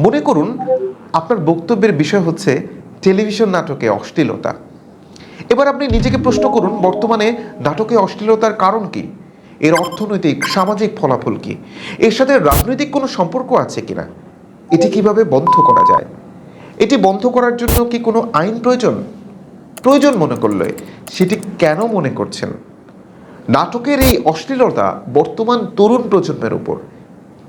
মনে করুন, আপনার বক্তব্যের বিষয় হচ্ছে টেলিভিশন নাটকে অশ্লীলতা। এবার আপনি নিজেকে প্রশ্ন করুন, বর্তমানে নাটকে অশ্লীলতার কারণ কি? এর অর্থনৈতিক, সামাজিক ফলাফল কি? এর সাথে রাজনৈতিক কোনো সম্পর্ক আছে কিনা? এটি কীভাবে বন্ধ করা যায়? এটি বন্ধ করার জন্য কি কোনো আইন প্রয়োজন? প্রয়োজন মনে করলে সেটি কেন মনে করছেন? নাটকের এই অশ্লীলতা বর্তমান তরুণ প্রজন্মের উপর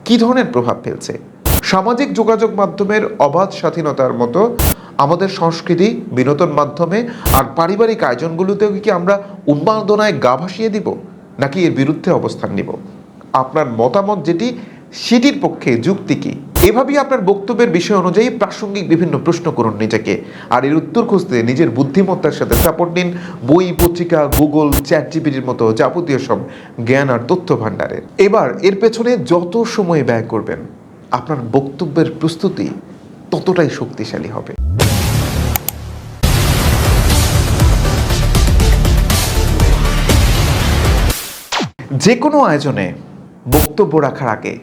কী ধরনের প্রভাব ফেলছে? সামাজিক যোগাযোগ মাধ্যমের অবাধ স্বাধীনতার মতো আমাদের সংস্কৃতি, বিনোদন মাধ্যমে আর পারিবারিক আয়োজনগুলোতেও কি আমরা উন্মাদনায় গা ভাসিয়ে দিব? নাকি এর বিরুদ্ধে অবস্থান নিব? আপনার মতামত যেটি, সেটির পক্ষে যুক্তি কি? এভাবেই আপনার বক্তব্যের বিষয় অনুযায়ী প্রাসঙ্গিক বিভিন্ন প্রশ্ন করুন নিজেকে। আর এর উত্তর খুঁজতে নিজের বুদ্ধিমত্তার সাথে সাপোর্ট নিন। বই, পত্রিকা, গুগল চ্যাট জিপিটির মতো যাবতীয় সব জ্ঞান আর তথ্য ভাণ্ডারের। এবার এর পেছনে যত সময় ব্যয় করবেন আপনার বক্তব্যের প্রস্তুতি ততটাই শক্তিশালী হবে। যে কোনো আয়োজনে বক্তব্য রাখার আগে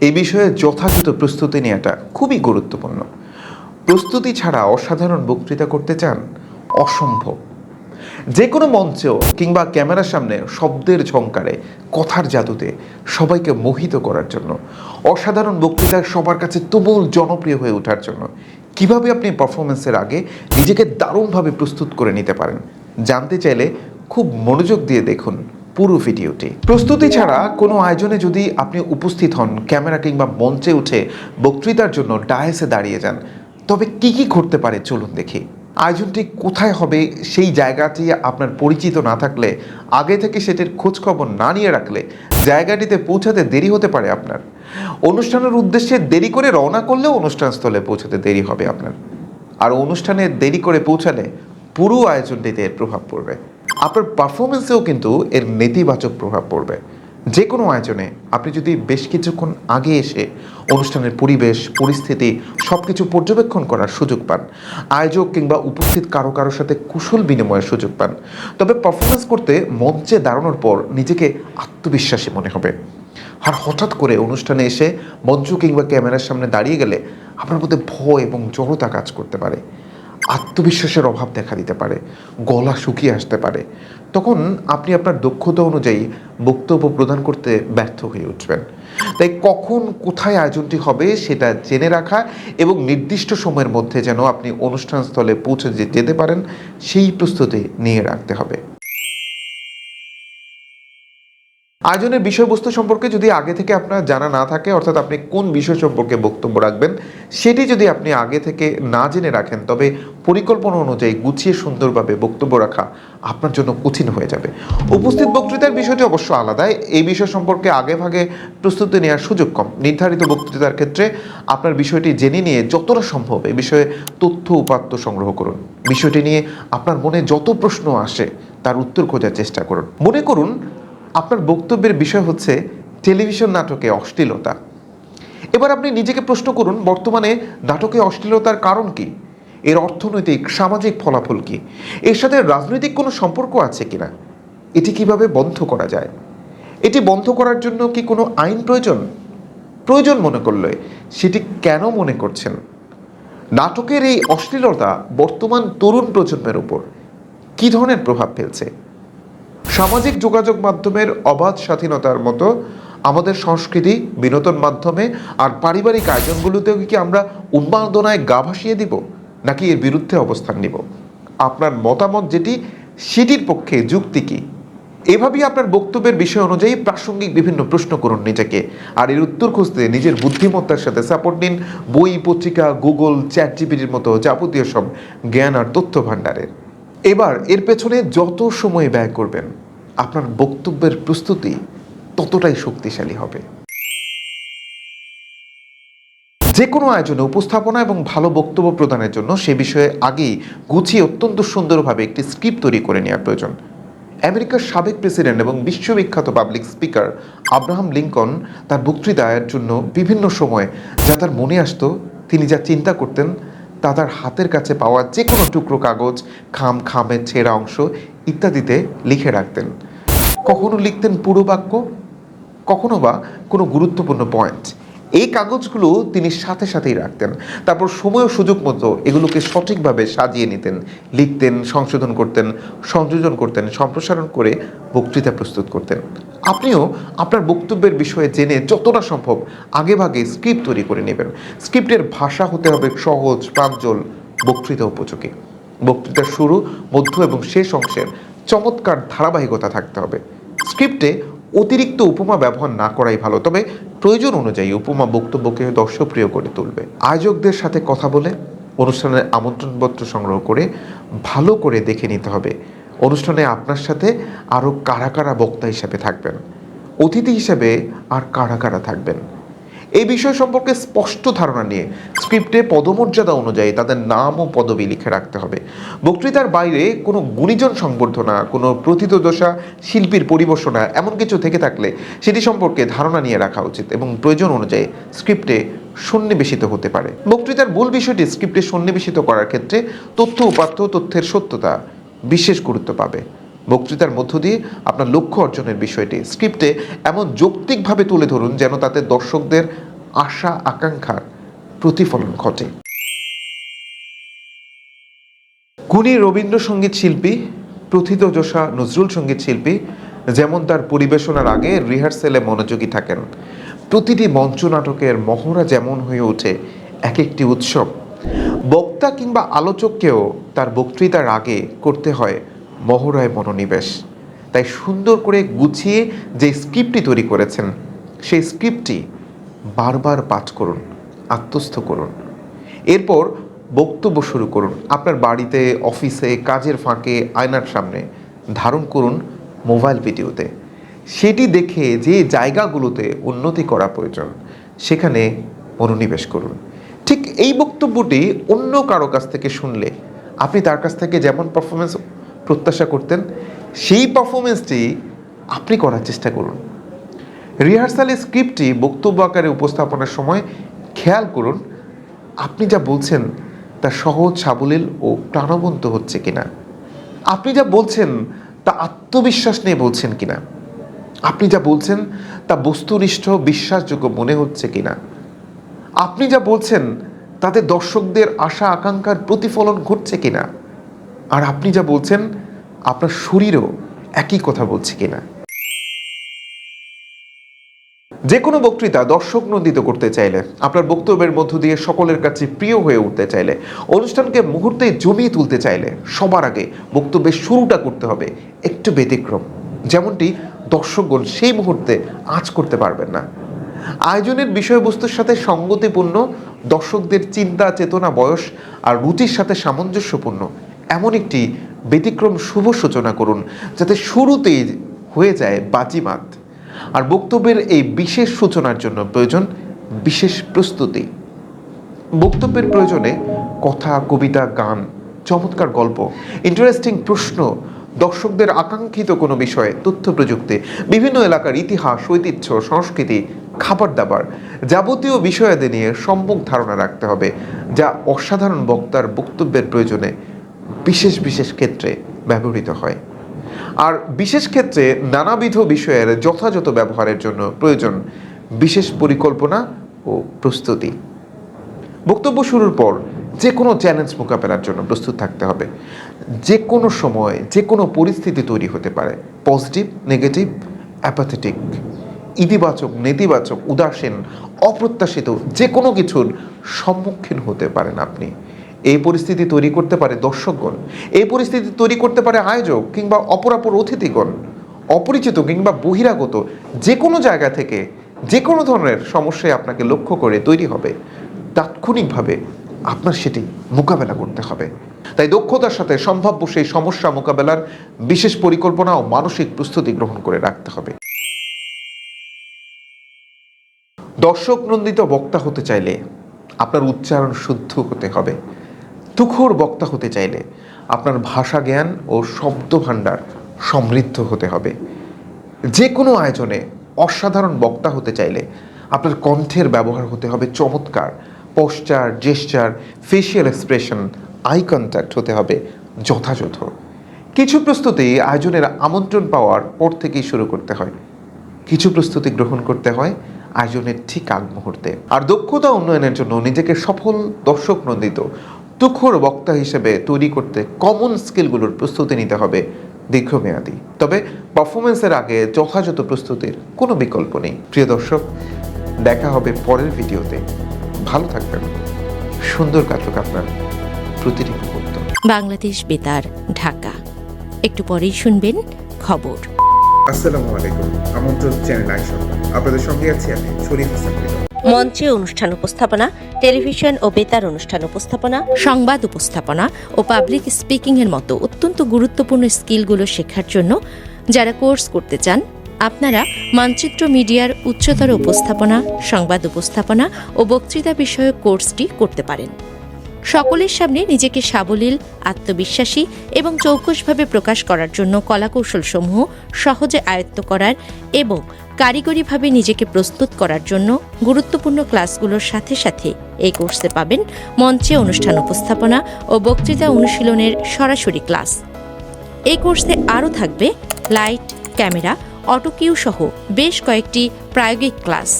এ বিষয়ে যথাযথ প্রস্তুতি নেওয়াটা খুবই গুরুত্বপূর্ণ। প্রস্তুতি ছাড়া অসাধারণ বক্তৃতা করতে চান অসম্ভব। যে কোনো মঞ্চেও কিংবা ক্যামেরার সামনে শব্দের ঝংকারে, কথার জাদুতে সবাইকে মোহিত করার জন্য, অসাধারণ বক্তৃতা সবার কাছে তুমুল জনপ্রিয় হয়ে ওঠার জন্য, কীভাবে আপনি পারফরমেন্সের আগে নিজেকে দারুণভাবে প্রস্তুত করে নিতে পারেন, জানতে চাইলে খুব মনোযোগ দিয়ে দেখুন পুরো ভিডিওটি। প্রস্তুতি ছাড়া কোনো আয়োজনে যদি আপনি উপস্থিত হন, ক্যামেরা কিংবা মঞ্চে উঠে বক্তৃতার জন্য ডায়াসে দাঁড়িয়ে যান, তবে কি কি ঘটতে পারে চলুন দেখি। আয়োজনটি কোথায় হবে সেই জায়গাটি আপনার পরিচিত না থাকলে, আগে থেকে সেটির খোঁজখবর না নিয়ে রাখলে জায়গাটিতে পৌঁছাতে দেরি হতে পারে আপনার। অনুষ্ঠানের উদ্দেশ্যে দেরি করে রওনা করলেও অনুষ্ঠানস্থলে পৌঁছাতে দেরি হবে আপনার। আর অনুষ্ঠানে দেরি করে পৌঁছালে পুরো আয়োজনটিতে এর প্রভাব পড়বে। আপনার পারফরমেন্সেও কিন্তু এর নেতিবাচক প্রভাব পড়বে। যে কোনো আয়োজনে আপনি যদি বেশ কিছুক্ষণ আগে এসে অনুষ্ঠানের পরিবেশ, পরিস্থিতি সব কিছু পর্যবেক্ষণ করার সুযোগ পান, আয়োজক কিংবা উপস্থিত কারও কারোর সাথে কুশল বিনিময়ের সুযোগ পান, তবে পারফরমেন্স করতে মঞ্চে দাঁড়ানোর পর নিজেকে আত্মবিশ্বাসী মনে হবে। আর হঠাৎ করে অনুষ্ঠানে এসে মঞ্চ কিংবা ক্যামেরার সামনে দাঁড়িয়ে গেলে আপনার মধ্যে ভয় এবং জড়তা কাজ করতে পারে। আত্মবিশ্বাসের অভাব দেখা দিতে পারে, গলা শুকিয়ে আসতে পারে। তখন আপনি আপনার দক্ষতা অনুযায়ী বক্তব্য প্রদান করতে ব্যর্থ হয়ে উঠবেন। তাই কখন কোথায় আয়োজনটি হবে সেটা জেনে রাখা এবং নির্দিষ্ট সময়ের মধ্যে যেন আপনি অনুষ্ঠানস্থলে পৌঁছে যেতে পারেন, সেই প্রস্তুতি নিয়ে রাখতে হবে। আয়োজনের বিষয়বস্তু সম্পর্কে যদি আগে থেকে আপনার জানা না থাকে, অর্থাৎ আপনি কোন বিষয় সম্পর্কে বক্তব্য রাখবেন, সেটি যদি আপনি আগে থেকে না জেনে রাখেন, তবে পরিকল্পনা অনুযায়ী গুছিয়ে সুন্দরভাবে বক্তব্য রাখা আপনার জন্য কঠিন হয়ে যাবে। উপস্থিত বক্তৃতার বিষয়টি অবশ্য আলাদা। এই বিষয় সম্পর্কে আগে ভাগে প্রস্তুতি নেওয়ার সুযোগ কম। নির্ধারিত বক্তৃতার ক্ষেত্রে আপনার বিষয়টি জেনে নিয়ে যতটা সম্ভব এ বিষয়ে তথ্য উপাত্ত সংগ্রহ করুন। বিষয়টি নিয়ে আপনার মনে যত প্রশ্ন আসে, তার উত্তর খোঁজার চেষ্টা করুন। মনে করুন আপনার বক্তব্যের বিষয় হচ্ছে টেলিভিশন নাটকে অশ্লীলতা। এবার আপনি নিজেকে প্রশ্ন করুন, বর্তমানে নাটকে অশ্লীলতার কারণ কি? এর অর্থনৈতিক, সামাজিক ফলাফল কি? এর সাথে রাজনৈতিক কোনো সম্পর্ক আছে কিনা? এটি কীভাবে বন্ধ করা যায়? এটি বন্ধ করার জন্য কি কোনো আইন প্রয়োজন? প্রয়োজন মনে করলে সেটি কেন মনে করছেন? নাটকের এই অশ্লীলতা বর্তমান তরুণ প্রজন্মের উপর কী ধরনের প্রভাব ফেলছে? সামাজিক যোগাযোগ মাধ্যমের অবাধ স্বাধীনতার মতো আমাদের সংস্কৃতি, বিনোদন মাধ্যমে আর পারিবারিক আয়োজনগুলোতেও কি আমরা উন্মাদনায় গা ভাসিয়ে দিব? নাকি এর বিরুদ্ধে অবস্থান নিব? আপনার মতামত যেটি, সেটির পক্ষে যুক্তি কি? এভাবেই আপনার বক্তব্যের বিষয় অনুযায়ী প্রাসঙ্গিক বিভিন্ন প্রশ্ন করুন নিজেকে। আর এর উত্তর খুঁজতে নিজের বুদ্ধিমত্তার সাথে সাপোর্ট নিন বই, পত্রিকা, গুগল চ্যাট জিপিটির মতো যাবতীয় সব জ্ঞান আর তথ্য ভাণ্ডারের। এবার এর পেছনে যত সময় ব্যয় করবেন আপনার বক্তব্যের প্রস্তুতি ততটাই শক্তিশালী হবে। যে কোনো আয়োজনে উপস্থাপনা এবং ভালো বক্তব্য প্রদানের জন্য সে বিষয়ে আগেই গুছিয়ে অত্যন্ত সুন্দরভাবে একটি স্ক্রিপ্ট তৈরি করে নেওয়া প্রয়োজন। আমেরিকার সাবেক প্রেসিডেন্ট এবং বিশ্ববিখ্যাত পাবলিক স্পিকার আব্রাহাম লিঙ্কন তার বক্তৃতার জন্য বিভিন্ন সময় যা তার মনে আসতো, তিনি যা চিন্তা করতেন, তা তার হাতের কাছে পাওয়া যে কোনো টুকরো কাগজ, খাম, খামের ছেঁড়া অংশ ইত্যাদিতে লিখে রাখতেন। কখনো লিখতেন পুরো বাক্য কখনো বা কোনো গুরুত্বপূর্ণ পয়েন্ট এই কাগজগুলো তিনি সাথে সাথেই রাখতেন। তারপর সময় ও সুযোগ মতো এগুলোকে সঠিকভাবে সাজিয়ে নিতেন, লিখতেন, সংশোধন করতেন, সংযোজন করতেন, সম্প্রসারণ করে বক্তৃতা প্রস্তুত করতেন। আপনিও আপনার বক্তব্যের বিষয়ে জেনে যতটা সম্ভব আগেভাগে স্ক্রিপ্ট তৈরি করে নেবেন। স্ক্রিপ্টের ভাষা হতে হবে সহজ, প্রাঞ্জল, বক্তৃতা উপযোগী। বক্তৃতার শুরু, মধ্য এবং শেষ অংশের চমৎকার ধারাবাহিকতা থাকতে হবে। স্ক্রিপ্টে অতিরিক্ত উপমা ব্যবহার না করাই ভালো, তবে প্রয়োজন অনুযায়ী উপমা বক্তব্যকে দর্শকপ্রিয় করে তুলবে। আয়োজকদের সাথে কথা বলে অনুষ্ঠানের আমন্ত্রণপত্র সংগ্রহ করে ভালো করে দেখে নিতে হবে। অনুষ্ঠানে আপনার সাথে আরও কারা কারা বক্তা হিসাবে থাকবেন? অতিথি হিসাবে আর কারা কারা থাকবেন? এই বিষয় সম্পর্কে স্পষ্ট ধারণা নিয়ে স্ক্রিপ্টে পদমর্যাদা অনুযায়ী তাদের নাম ও পদবি লিখে রাখতে হবে। বক্তৃতার বাইরে কোনো গুণীজন সংবর্ধনা, কোনো প্রথিতদশা শিল্পীর পরিবেশনা এমন কিছু থেকে থাকলে সেটি সম্পর্কে ধারণা নিয়ে রাখা উচিত এবং প্রয়োজন অনুযায়ী স্ক্রিপ্টে সন্নিবেশিত হতে পারে। বক্তৃতার মূল বিষয়টি স্ক্রিপ্টে সন্নিবেশিত করার ক্ষেত্রে তথ্য উপাত্ত, তথ্যের সত্যতা বিশেষ গুরুত্ব পাবে। বক্তৃতার মধ্য দিয়ে আপনার লক্ষ্য অর্জনের বিষয়টি। স্ক্রিপ্টে এমন যৌক্তিকভাবে তুলে ধরুন যেন তাতে দর্শকদের আশা, আকাঙ্ক্ষার প্রতিফলন ঘটে। গুণী রবীন্দ্রসঙ্গীত শিল্পী প্রথিতযশা নজরুল সংগীত শিল্পী, যেমন তার পরিবেশনার আগে রিহার্সেলে মনোযোগী থাকেন। প্রতিটি মঞ্চ নাটকের মহড়া যেমন হয়ে ওঠে এক একটি উৎসব। বক্তা কিংবা আলোচককেও তার বক্তৃতার আগে করতে হয় মহড়ায় মনোনিবেশ। তাই সুন্দর করে গুছিয়ে যে স্ক্রিপ্টটি তৈরি করেছেন, সেই স্ক্রিপ্টটি বারবার পাঠ করুন, আত্মস্থ করুন। এরপর বক্তব্য শুরু করুন। আপনার বাড়িতে, অফিসে, কাজের ফাঁকে, আয়নার সামনে ধারণ করুন মোবাইল ভিডিওতে। সেটি দেখে যে জায়গাগুলোতে উন্নতি করা প্রয়োজন, সেখানে মনোনিবেশ করুন। ঠিক এই বক্তব্যটি অন্য কারও কাছ থেকে শুনলে, আপনি তার কাছ থেকে যেমন পারফরমেন্স প্রত্যাশা করতেন, সেই পারফরমেন্সটি আপনি করার চেষ্টা করুন। রিহার্সালের স্ক্রিপ্টটি বক্তব্য আকারে উপস্থাপনের সময় খেয়াল করুন, আপনি যা বলছেন তা সহজ, সাবলীল ও প্রাণবন্ত হচ্ছে কিনা। আপনি যা বলছেন তা আত্মবিশ্বাস নিয়ে বলছেন কিনা। আপনি যা বলছেন তা বস্তুনিষ্ঠ, বিশ্বাসযোগ্য মনে হচ্ছে কিনা। আপনি যা বলছেন তাতে দর্শকদের আশা আকাঙ্ক্ষার প্রতিফলন ঘটছে কিনা। আর আপনি যা বলছেন আপনার শরীরও একই কথা বলছে কিনা? যে কোনো বক্তৃতা দর্শক নন্দিত করতে চাইলে, আপনার বক্তব্যের মধ্য দিয়ে সকলের কাছে প্রিয় হয়ে উঠতে চাইলে, অনুষ্ঠানকে মুহূর্তে জমিয়ে তুলতে চাইলে, সবার আগে বক্তব্যের শুরুটা করতে হবে একটু ব্যতিক্রম। যেমনটি দর্শকগণ সেই মুহূর্তে আঁচ করতে পারবেন না। আয়োজনের বিষয়বস্তুর সাথে সঙ্গতিপূর্ণ, দর্শকদের চিন্তা, চেতনা, বয়স আর রুচির সাথে সামঞ্জস্যপূর্ণ, এমন একটি ব্যতিক্রম শুভ সূচনা করুন, যাতে শুরুতেই হয়ে যায় বাজিমাত। আর বক্তব্যের এই বিশেষ সূচনার জন্য প্রয়োজন বিশেষ প্রস্তুতি। বক্তব্যের প্রয়োজনে কথা, কবিতা, গান, চমৎকার গল্প ইন্টারেস্টিং প্রশ্ন, দর্শকদের আকাঙ্ক্ষিত কোনো বিষয়ে তথ্য প্রযুক্তি, বিভিন্ন এলাকার ইতিহাস, ঐতিহ্য, সংস্কৃতি খাবার দাবার যাবতীয় বিষয়াদি নিয়ে সম্যক ধারণা রাখতে হবে, যা অসাধারণ বক্তার বক্তব্যের প্রয়োজনে বিশেষ বিশেষ ক্ষেত্রে ব্যবহৃত হয়। আর বিশেষ ক্ষেত্রে নানাবিধ বিষয়ের যথাযথ ব্যবহারের জন্য প্রয়োজন বিশেষ পরিকল্পনা ও প্রস্তুতি। বক্তব্য শুরুর পর যে কোনো চ্যালেঞ্জ মোকাবেলার জন্য প্রস্তুত থাকতে হবে। যে কোনো সময় যে কোনো পরিস্থিতি তৈরি হতে পারে। পজিটিভ, নেগেটিভ, অ্যাপাথেটিক, ইতিবাচক, নেতিবাচক, উদাসীন, অপ্রত্যাশিত যে কোনো কিছুর সম্মুখীন হতে পারেন আপনি। এই পরিস্থিতি তৈরি করতে পারে দর্শকগণ, এই পরিস্থিতি তৈরি করতে পারে আয়োজক কিংবা অপরাপর অতিথিগণ, অপরিচিত কিংবা বহিরাগত যে কোনো জায়গা থেকে যে কোনো ধরনের সমস্যায় আপনাকে লক্ষ্য করে তৈরি হবে। তাৎক্ষণিকভাবে আপনার সেটি মোকাবেলা করতে হবে। তাই দক্ষতার সাথে সম্ভাব্য সেই সমস্যা মোকাবেলার বিশেষ পরিকল্পনা ও মানসিক প্রস্তুতি গ্রহণ করে রাখতে হবে। দর্শক নন্দিত বক্তা হতে চাইলে আপনার উচ্চারণ শুদ্ধ হতে হবে। তুখোর বক্তা হতে চাইলে আপনার ভাষা জ্ঞান ও শব্দ ভাণ্ডার সমৃদ্ধ হতে হবে। যে কোনো আয়োজনে অসাধারণ বক্তা হতে চাইলে আপনার কণ্ঠের ব্যবহার হতে হবে চমৎকার। Posture gesture facial expression eye contact হতে হবে যথাযথ। কিছু প্রস্তুতি আয়োজনের আমন্ত্রণ পাওয়ার পর থেকেই শুরু করতে হয়। কিছু প্রস্তুতি গ্রহণ করতে হয় আয়োজনের ঠিক আগ মুহূর্তে আর দক্ষতা উন্নয়নের জন্য নিজেকে সফল দর্শক নন্দিত তুখর বক্তা হিসেবে তৈরি করতে কমন স্কিলগুলোর প্রস্তুতি নিতে হবে দীর্ঘমেয়াদী। তবে পারফরমেন্সের আগে যথাযথ প্রস্তুতির কোনো বিকল্প নেই। প্রিয় দর্শক দেখা হবে পরের ভিডিওতে। ভালো থাকবেন। সুন্দর কাটুক আপনার প্রতিটি মুহূর্ত। বাংলাদেশ বেতার ঢাকা। একটু পরেই শুনবেন খবর। আসসালামু আলাইকুম। আমন্ত্রণ চ্যানেল আইসন আপনাদের সঙ্গে আছি আমি শরীফ হাসান। মঞ্চে অনুষ্ঠান উপস্থাপনা, টেলিভিশন ও বেতার অনুষ্ঠান উপস্থাপনা, সংবাদ উপস্থাপনা ও পাবলিক স্পিকিং এর মতো অত্যন্ত গুরুত্বপূর্ণ স্কিলগুলো শেখার জন্য যারা কোর্স করতে চান, আপনারা মানচিত্র মিডিয়ার উচ্চতর উপস্থাপনা, সংবাদ উপস্থাপনা ও বক্তৃতা বিষয়ক কোর্সটি করতে পারেন। সকলের সামনে নিজেকে সাবলীল, আত্মবিশ্বাসী এবং চৌকসভাবে প্রকাশ করার জন্য কলাকৌশলসমূহ সহজে আয়ত্ত করার এবং কারিগরিভাবে নিজেকে প্রস্তুত করার জন্য গুরুত্বপূর্ণ ক্লাসগুলোর সাথে সাথে এই কোর্সে পাবেন মঞ্চে অনুষ্ঠান উপস্থাপনা ও বক্তৃতা অনুশীলনের সরাসরি ক্লাস। এই কোর্সে আরও থাকবে লাইট, ক্যামেরা, অটোকিউ সহ বেশ কয়েকটি প্রায়োগিক ক্লাস।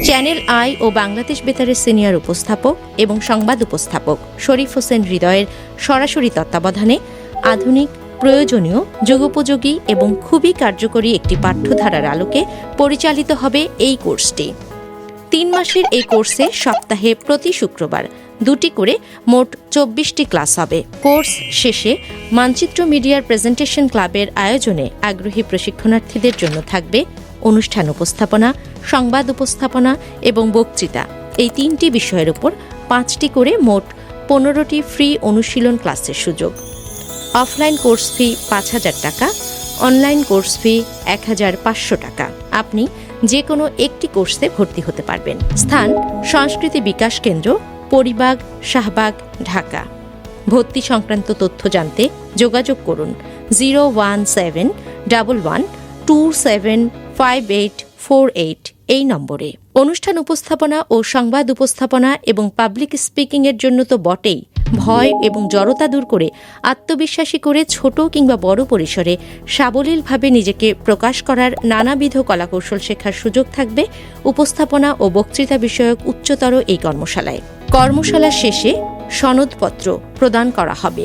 চ্যানেল আই ও বাংলাদেশ বেতারের সিনিয়র উপস্থাপক এবং সংবাদ উপস্থাপক শরীফ হোসেন হৃদয়ের সরাসরি তত্ত্বাবধানে আধুনিক, প্রয়োজনীয়, যুগোপযোগী এবং খুবই কার্যকরী একটি পাঠ্যধারার আলোকে পরিচালিত হবে এই কোর্সটি। তিন মাসের এই কোর্সে সপ্তাহে প্রতি শুক্রবার দুটি করে মোট চব্বিশটি ক্লাস হবে। কোর্স শেষে মানচিত্র মিডিয়ার প্রেজেন্টেশন ক্লাবের আয়োজনে আগ্রহী প্রশিক্ষণার্থীদের জন্য থাকবে অনুষ্ঠান উপস্থাপনা, সংবাদ উপস্থাপনা এবং বক্তৃতা। এই তিনটি বিষয়ের উপর পাঁচটি করে মোট পনেরোটি ফ্রি অনুশীলন ক্লাসের সুযোগ। অফলাইন কোর্স ফি পাঁচ হাজার টাকা, অনলাইন কোর্স ফি এক হাজার পাঁচশো টাকা। আপনি যে কোনো একটি কোর্সে ভর্তি হতে পারবেন। স্থান, সংস্কৃতি বিকাশ কেন্দ্র, পরিবাগ, শাহবাগ, ঢাকা। ভর্তি সংক্রান্ত তথ্য জানতে যোগাযোগ করুন zero one seven double one two seven five eight four eight এই নম্বরে। অনুষ্ঠান উপস্থাপনা ও সংবাদ উপস্থাপনা এবং পাবলিক স্পিকিং এর জন্য তো বটেই। ভয় এবং জড়তা দূর করে, আত্মবিশ্বাসী করে ছোট কিংবা বড় পরিসরে সাবলীলভাবে নিজেকে প্রকাশ করার নানাবিধ কলাকৌশল শেখার সুযোগ থাকবে। উপস্থাপনা ও বক্তৃতা বিষয়ক উচ্চতর এই কর্মশালায়। কর্মশালা শেষে সনদপত্র প্রদান করা হবে।